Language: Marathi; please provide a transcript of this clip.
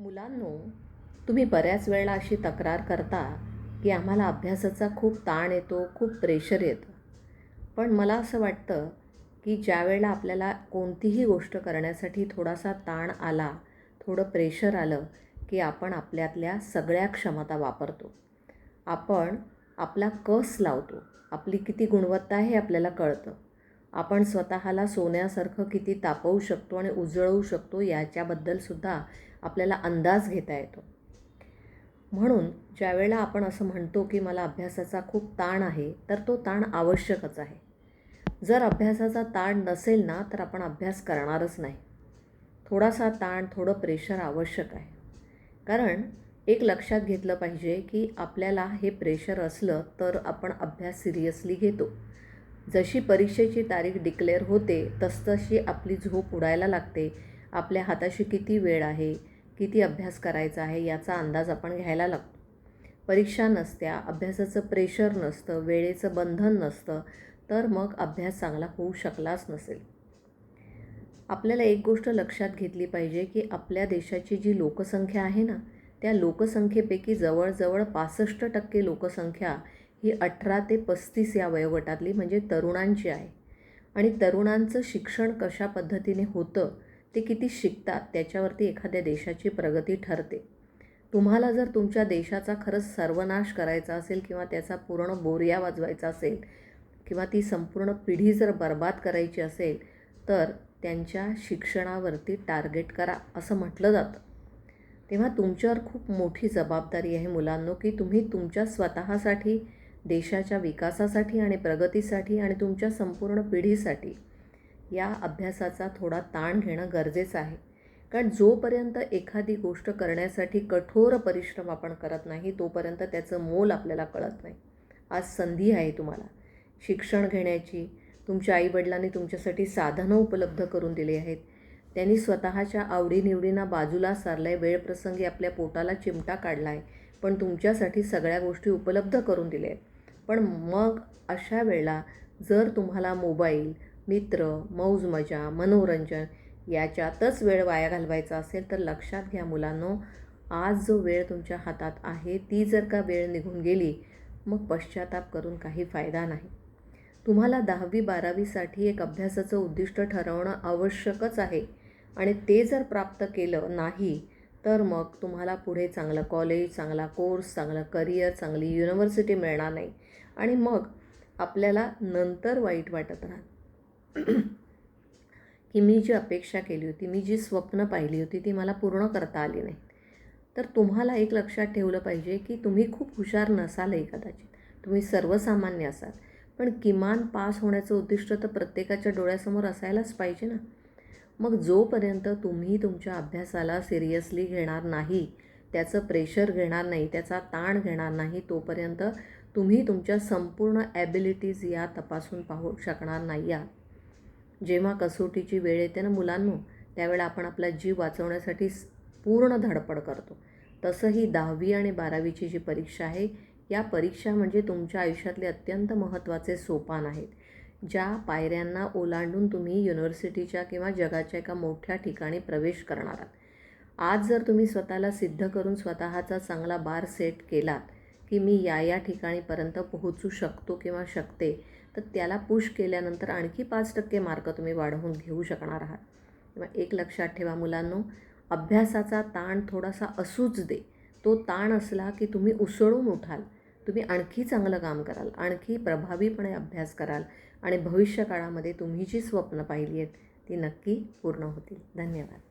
मुलांनो तुम्ही बऱ्याच वेळेला अशी तक्रार करता की आम्हाला अभ्यासाचा खूप ताण येतो खूप प्रेशर येतं. पण मला असं वाटतं की ज्या वेळेला आपल्याला कोणतीही गोष्ट करण्यासाठी थोडासा ताण आला थोडं प्रेशर आलं की आपण आपल्यातल्या सगळ्या क्षमता वापरतो. आपण आपला कस लावतो? आपली किती गुणवत्ता आहे हे आपल्याला कळतं. आपण स्वतःला सोन्यासारखं किती तापवू शकतो आणि उजळवू शकतो याच्याबद्दलसुद्धा आपल्याला अंदाज घेता येतो. म्हणून ज्यावेळेला आपण असं म्हणतो की मला अभ्यासाचा खूप ताण आहे तर तो ताण आवश्यकच आहे. जर अभ्यासाचा ताण नसेल ना तर आपण अभ्यास करणारच नाही. थोडासा ताण थोडं प्रेशर आवश्यक आहे. कारण एक लक्षात घेतलं पाहिजे की आपल्याला हे प्रेशर असलं तर आपण अभ्यास सिरियसली घेतो. जशी परीक्षेची तारीख डिक्लेअर होते तसतशी आपली झोप उडायला लागते. आपल्या हाताशी किती वेळ आहे किती अभ्यास करायचा आहे याचा अंदाज आपण घ्यायला लागतो. परीक्षा नसत्या अभ्यासाचं प्रेशर नसतं वेळेचं बंधन नसतं तर मग अभ्यास चांगला होऊ शकलाच नसेल. आपल्याला एक गोष्ट लक्षात घेतली पाहिजे की आपल्या देशाची जी लोकसंख्या आहे ना त्या लोकसंख्येपैकी जवळजवळ पासष्ट टक्के लोकसंख्या ही अठरा ते पस्तीस या वयोगटातली म्हणजे तरुणांची आहे. आणि तरुणांचं शिक्षण कशा पद्धतीने होतं ते किती शिकतात त्याच्यावरती एखाद्या देशाची प्रगती ठरते. तुम्हाला जर तुमच्या देशाचा खरंच सर्वनाश करायचा असेल किंवा त्याचा पूर्ण बोरिया वाजवायचा असेल किंवा ती संपूर्ण पिढी जर बर्बाद करायची असेल तर त्यांच्या शिक्षणावरती टार्गेट करा असं म्हटलं जातं. तेव्हा तुमच्यावर खूप मोठी जबाबदारी आहे मुलांनो की तुम्ही तुमच्या स्वतःसाठी देशाच्या विकासासाठी आणि प्रगतीसाठी आणि तुमच्या संपूर्ण पिढीसाठी या अभ्यासाचा थोडा ताण घेणं गरजेचं आहे. कारण जोपर्यंत एखादी गोष्ट करण्यासाठी कठोर परिश्रम आपण करत नाही तोपर्यंत त्याचं मोल आपल्याला कळत नाही. आज संधी आहे तुम्हाला. शिक्षण घेण्याची तुमच्या आईवडिलांनी तुमच्यासाठी साधनं उपलब्ध करून दिली आहेत. त्यांनी स्वतःच्या आवडीनिवडींना बाजूला सारलं आहे वेळप्रसंगी आपल्या पोटाला चिमटा काढला आहे पण तुमच्यासाठी सगळ्या गोष्टी उपलब्ध करून दिल्या आहेत. पण मग अशा वेळेला जर तुम्हाला मोबाईल मित्र मौज मजा मनोरंजन याच्यातच वेळ वाया घालवायचा असेल तर लक्षात घ्या मुलांनो आज जो वेळ तुमच्या हातात आहे ती जर का वेळ निघून गेली मग पश्चाताप करून काही फायदा नाही. तुम्हाला दहावी बारावीसाठी एक अभ्यासाचं उद्दिष्ट ठरवणं आवश्यकच आहे आणि ते जर प्राप्त केलं नाही तर मग तुम्हाला पुढे चांगलं कॉलेज चांगला कोर्स चांगलं करिअर चांगली युनिव्हर्सिटी मिळणार नाही आणि मग आपल्याला नंतर वाईट वाटत राहत. की मी जी अपेक्षा केली होती मी जी स्वप्न पाहिली होती ती मला पूर्ण करता आली नाही. तर तुम्हाला एक लक्षात ठेवलं पाहिजे की तुम्ही खूप हुशार नसालही कदाचित तुम्ही सर्वसामान्य असाल. पण किमान पास होण्याचं उद्दिष्ट तर प्रत्येकाच्या डोळ्यासमोर असायलाच पाहिजे ना. मग जोपर्यंत तुम्ही तुमच्या अभ्यासाला सिरियसली घेणार नाही त्याचं प्रेशर घेणार नाही त्याचा ताण घेणार नाही तोपर्यंत तुम्ही तुमच्या संपूर्ण ॲबिलिटीज या तपासून पाहू शकणार नाही आहात. जेव्हा कसोटीची वेळ येते ना मुलांनो त्यावेळेला आपण आपला जीव वाचवण्यासाठी पूर्ण धडपड करतो. तसंही दहावी आणि बारावीची जी परीक्षा आहे या परीक्षा म्हणजे तुमच्या आयुष्यातले अत्यंत महत्त्वाचे सोपान आहेत. ज्या पायऱ्यांना ओलांडून तुम्ही युनिव्हर्सिटीच्या किंवा जगाच्या एका मोठ्या ठिकाणी प्रवेश करणार आहात. आज जर तुम्ही स्वतःला सिद्ध करून स्वतःचा चांगला बार सेट केलात की मी या या ठिकाणीपर्यंत पोहोचू शकतो किंवा शकते तर त्याला पुश केल्यानंतर आणखी पाच टक्के मार्क तुम्ही वाढवून घेऊ शकणार आहात. किंवा एक लक्षात ठेवा मुलांनो अभ्यासाचा ताण थोडासा असूच दे. तो ताण असला की तुम्ही उसळून उठाल तुम्ही आणखी चांगलं काम कराल आणखी प्रभावीपणे अभ्यास कराल आणि भविष्यकाळामध्ये तुम्ही जी स्वप्न पाहिली आहेत ती नक्की पूर्ण होतील. धन्यवाद.